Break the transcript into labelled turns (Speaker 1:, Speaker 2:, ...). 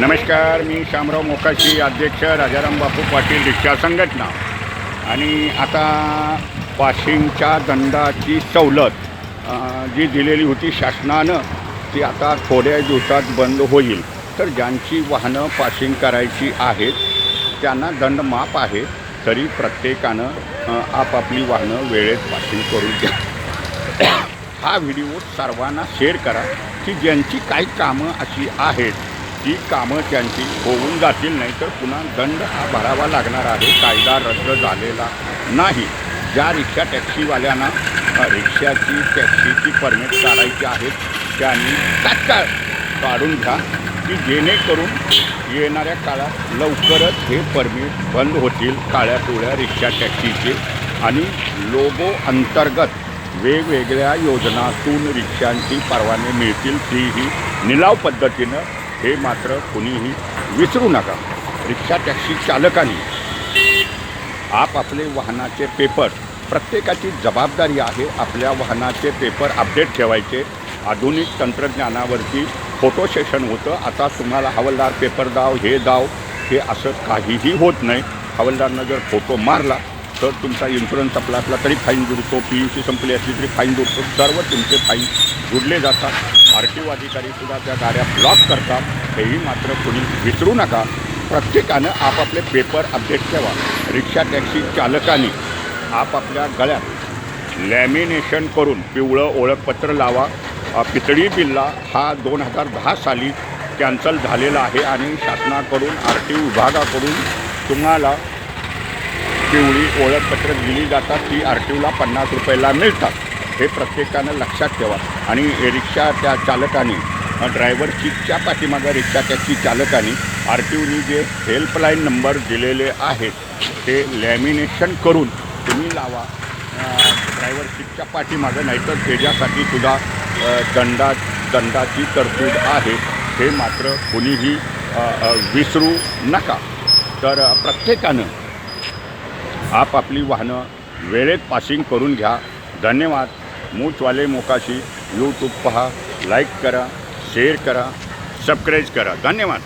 Speaker 1: नमस्कार मी शामराव मोकाशी अध्यक्ष राजाराम बापू पाटील रिक्षा संघटना. आणि आता पाशिंगच्या दंडाची सवलत जी दिलेली होती शासनानं ती आता थोड्या दिवसात बंद होईल. तर ज्यांची वाहनं पाशिंग करायची आहेत त्यांना दंड माफ आहे तरी प्रत्येकानं आपापली वाहनं वेळेत पाशिंग करून द्या. हा व्हिडिओ सर्वांना शेअर करा की ज्यांची काही कामं अशी आहेत ती कामं त्यांची होऊन जातील नाही तर पुन्हा दंड हा भरावा लागणार आहे. कायदा रद्द झालेला नाही. ज्या रिक्षा टॅक्सीवाल्यांना रिक्षाची टॅक्सीची परमिट काढायची आहेत त्यांनी तात्काळ काढून घ्या की जेणेकरून येणाऱ्या काळात लवकरच हे परमिट बंद होतील काळ्या पिवळ्या रिक्षा टॅक्सीचे. आणि लोगो अंतर्गत वेगवेगळ्या योजनातून रिक्षांची परवाने मिळतील तीही निलाव पद्धतीनं हे मात्र कुणीही विसरू नका. रिक्षा टॅक्सी चालकांनी. आपापले वाहनाचे पेपर प्रत्येकाची जबाबदारी आहे आपल्या वाहनाचे पेपर अपडेट ठेवायचे. आधुनिक तंत्रज्ञानावरती फोटो सेशन होतं. आता तुम्हाला हवालदार पेपर दाव हे दाव हे असं काहीही होत नाही. हवालदारनं जर फोटो मारला तर तुमचा इन्शुरन्स आपला असला तरी फाईन जुडतो पी यू सी संपली असली तरी फाईन जुडतो सर्व तुमचे फाईन जुडले जातात. आर टी ओ अधिकारीसुद्धा त्या गाड्या ब्लॉक करतात. हेही मात्र कुणी विसरू नका. प्रत्येकानं आपापले पेपर अपडेट ठेवा. रिक्षा टॅक्सी चालकांनी आपापल्या गळ्यात लॅमिनेशन करून पिवळं ओळखपत्र लावा. पितळी बिल्ला हा दोन हजार दहा साली कॅन्सल झालेला आहे आणि शासनाकडून आर टी विभागाकडून तुम्हाला पिवळी ओळखपत्र दिली जातात ती आर टी ओला पन्नास रुपयाला मिळतात. हे प्रत्येकानं लक्षात ठेवा. आणि रिक्षा त्या चालकाने ड्रायव्हर सीटच्या पाठीमागं रिक्षा टॅक्सी चालकाने आर टी ओनी जे हेल्पलाईन नंबर दिलेले आहेत ते लॅमिनेशन करून तुम्ही लावा. ड्रायव्हर सीटच्या पाठीमागं नाहीतर त्याच्यासाठी सुद्धा दंडा दंडाची तरतूद आहे. हे मात्र कुणीही विसरू नका. तर प्रत्येकानं आप आपली वाहनं वेळेत पासिंग करून घ्या. धन्यवाद. मूचवाले मोकाशी यूट्यूब पहा. लाईक करा. शेअर करा. सबस्क्राईब करा. धन्यवाद.